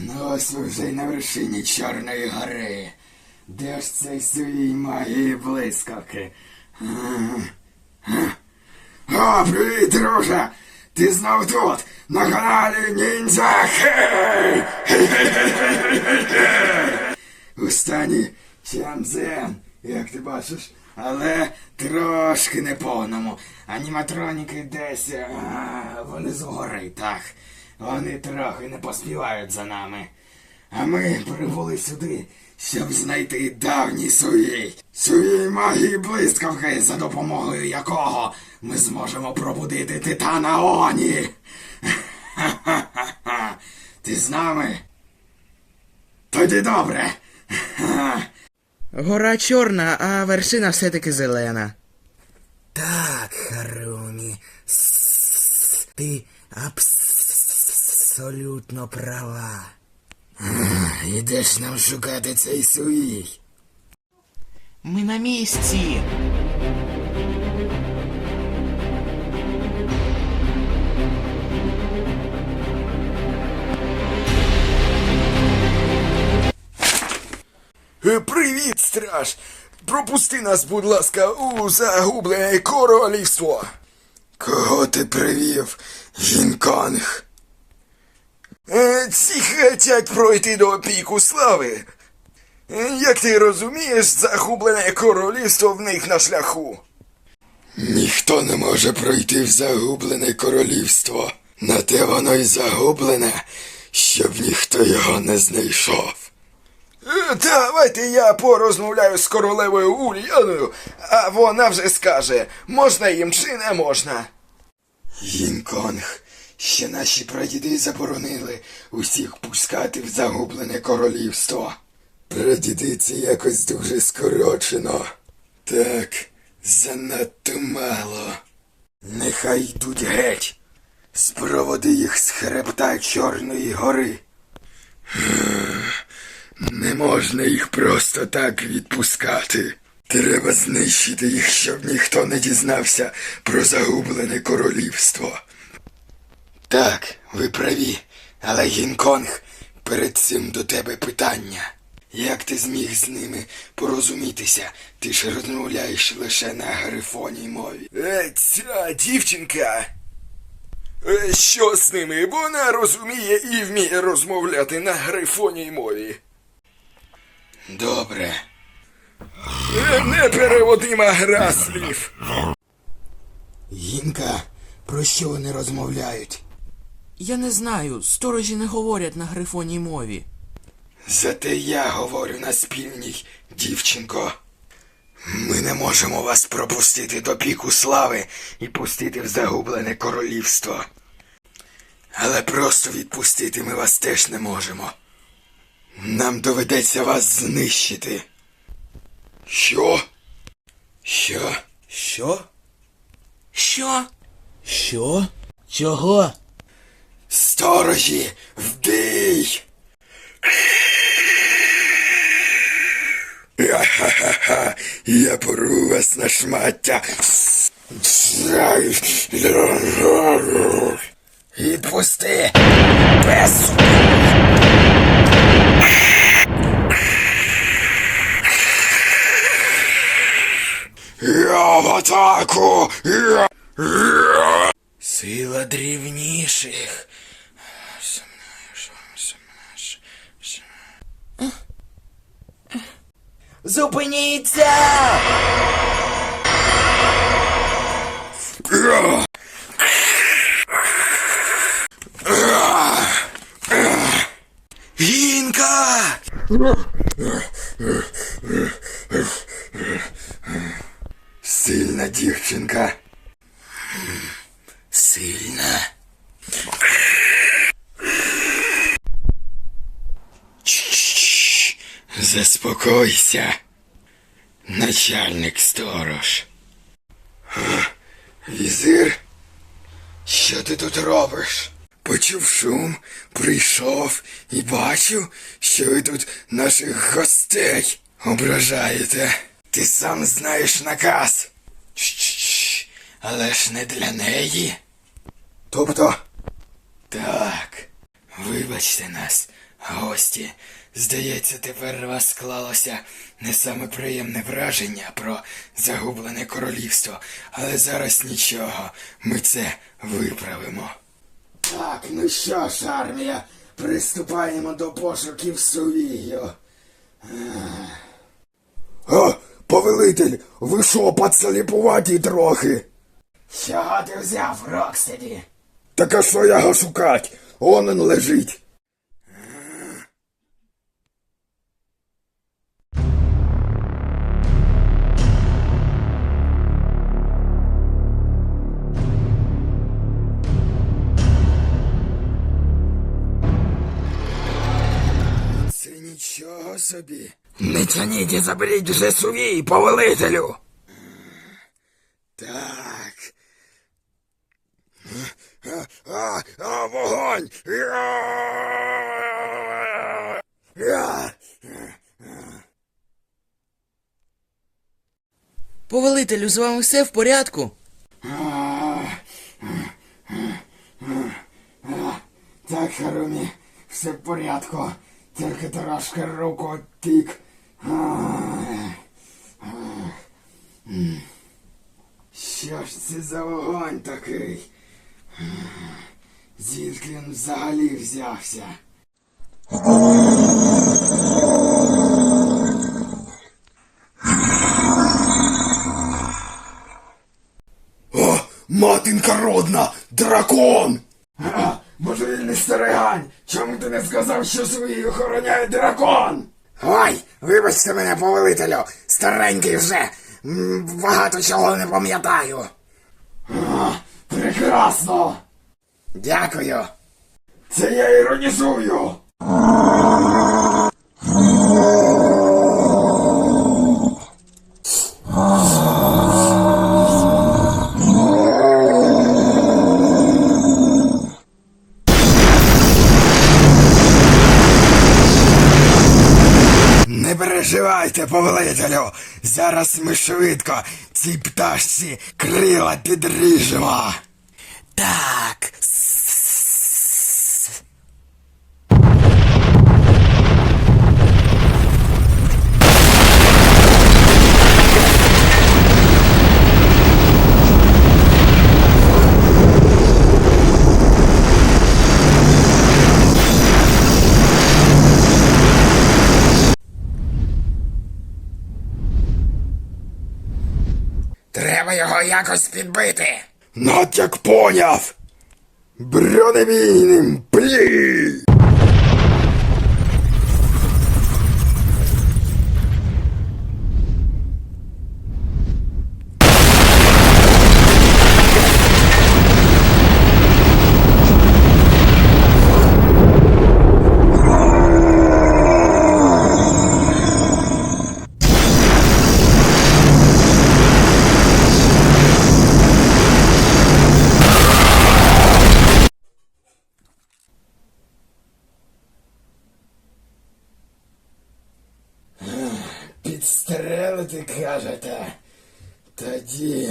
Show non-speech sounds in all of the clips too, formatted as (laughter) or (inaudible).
Ну ось вже й на вершині Чорної гори. Де ж цей свій магії блискавки? О, привіт, друже! Ти знов тут, на каналі Ніндзя! У стані Чанзен, як ти бачиш, але трошки неповному. Аніматроніки десь а, вони згори, так. Вони трохи не поспівають за нами. А ми прибули сюди, щоб знайти давній сувій. Сувій магії блискавки, за допомогою якого ми зможемо пробудити титана Оні. Ха-ха-ха. (laughs) Ти з нами? Тоді добре. Гора чорна, а вершина все-таки зелена. Так, Харумі, ти абсолютно права. Ідеш нам шукати цей сувій. Ми на місці. Е, Привіт, страж! Пропусти нас, будь ласка, у загублене королівство. Кого ти привів, Гінконг? Е, Ці хотять пройти до піку слави. Е, Як ти розумієш, загублене королівство в них на шляху. Ніхто не може пройти в загублене королівство. На те воно й загублене, щоб ніхто його не знайшов. Е, Давайте я порозмовляю з королевою Ульяною, а вона вже скаже, можна їм чи не можна. Гінконг, ще наші прадіди заборонили усіх пускати в загублене королівство. Прадіди це якось дуже скорочено. Так, занадто мало. Нехай йдуть геть. Спроводи їх з хребта Чорної гори. Не можна їх просто так відпускати. Треба знищити їх, щоб ніхто не дізнався про загублене королівство. Так, ви праві, але Гінконг, перед цим до тебе питання. Як ти зміг з ними порозумітися? Ти ж розмовляєш лише на грифоній мові. Е, Ця дівчинка. Е, Що з ними? Вона розуміє і вміє розмовляти на грифоній мові. Добре. Е, Непереводима гра слів. Гінка, про що вони розмовляють? Я не знаю, сторожі не говорять на грифоній мові. Зате я говорю на спільній, дівчинко. Ми не можемо вас пропустити до піку слави і пустити в загублене королівство. Але просто відпустити ми вас теж не можемо. Нам доведеться вас знищити. Що? Що? Що? Що? Що? Чого? Сторожі, вбій! Ха-ха-ха, я пору вас на шмаття. Відпусти! Без Я в атаку! Я... Сила дрівніших. Зупиніться! Гінка! Заспокойся. Начальник сторож. Візир? Що ти тут робиш? Почув шум, прийшов і бачу, що ви тут наших гостей ображаєте. Ти сам знаєш наказ. Чш, але ж не для неї. Тобто? Так. Вибачте нас, гості. Здається, тепер у вас склалося не саме приємне враження про загублене королівство, але зараз нічого, ми це виправимо. Так, ну що ж, армія, приступаємо до пошуків сувію. А, повелитель, ви що, подсліпуваті трохи? Чого ти взяв, Рокстеді? Так а що його шукать? Он він лежить. Собі. Не тяніть і заберіть вже сувій, повелителю. Так. А, а, а вогонь! Я! Я! Повелителю, з вами все в порядку? Так, Харумі, все в порядку. Тільки трошки руку тік. Що ж це за вогонь такий? Звідки він взагалі взявся? О, матінка родна! Дракон! Божевільний старигань! Чому ти не сказав, що свої охороняє дракон? Ой, вибачте мене, повелителю, старенький вже. М, Багато чого не пам'ятаю. А, прекрасно! Дякую. Це я іронізую! (laughs) Не переживайте, повелителю. Зараз ми швидко цій пташці крила підріжемо. Так. Якось підбити. Натяк поняв! Бронебійним плі! Підстрелити, кажете? Тоді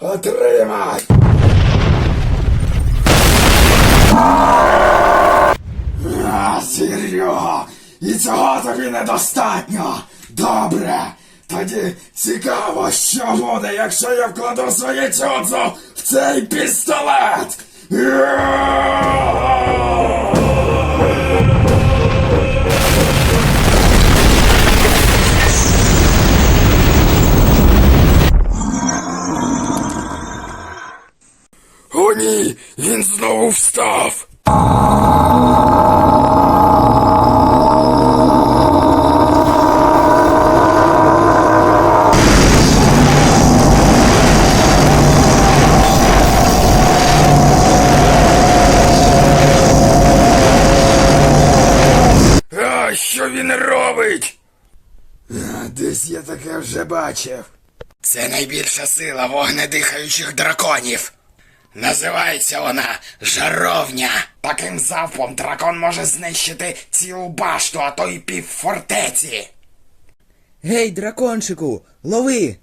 отримай! А, Серйога! І цього тобі недостатньо! Добре! Тоді цікаво, що буде, якщо я вкладу своє чудзо в цей пістолет! О! Він знову встав! А, що він робить? Десь я таке вже бачив. Це найбільша сила вогнедихаючих драконів. Називається вона жаровня. Таким завпом дракон може знищити цілу башту, а то й пів фортеці. Гей, дракончику, лови.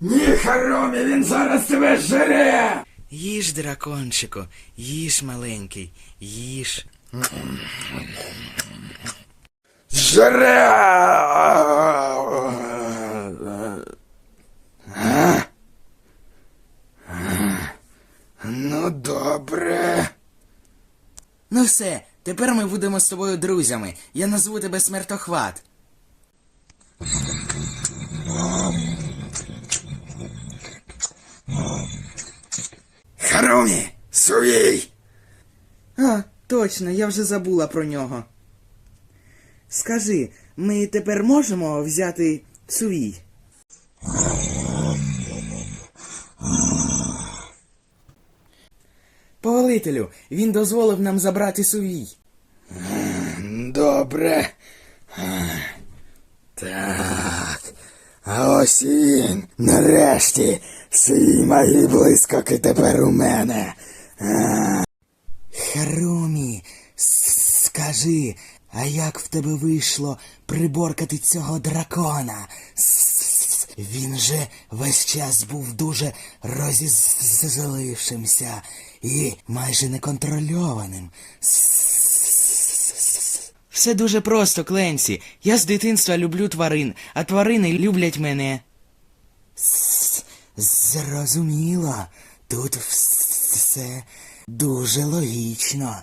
Ні, харомі, він зараз тебе жере. Їж, дракончику, їж, маленький, їж. Жере! А? Ну, добре. Ну все, тепер ми будемо з тобою друзями. Я назву тебе смертохват. Харумі, сувій! А, точно, я вже забула про нього. Скажи, ми тепер можемо взяти сувій? Повелителю, він дозволив нам забрати сувій. Добре. Так. А ось він. Нарешті. Всі мої блискавки тепер у мене. Харумі, скажи, а як в тебе вийшло приборкати цього дракона? Він же весь час був дуже розізлившимся і майже неконтрольованим. Все дуже просто, Кленсі. Я з дитинства люблю тварин, а тварини люблять мене. Зрозуміло. Тут все дуже логічно.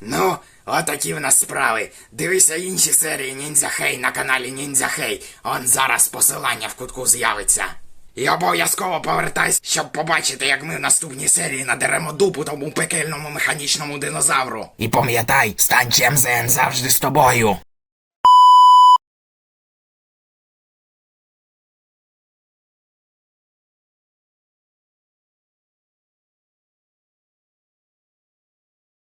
Ну, отакі в нас справи. Дивися інші серії Ніндзя Хей на каналі Ніндзя Хей. Он зараз посилання в кутку з'явиться. І обов'язково повертайся, щоб побачити, як ми в наступній серії надеремо дупу тому пекельному механічному динозавру. І пам'ятай, стан Чемзен завжди з тобою.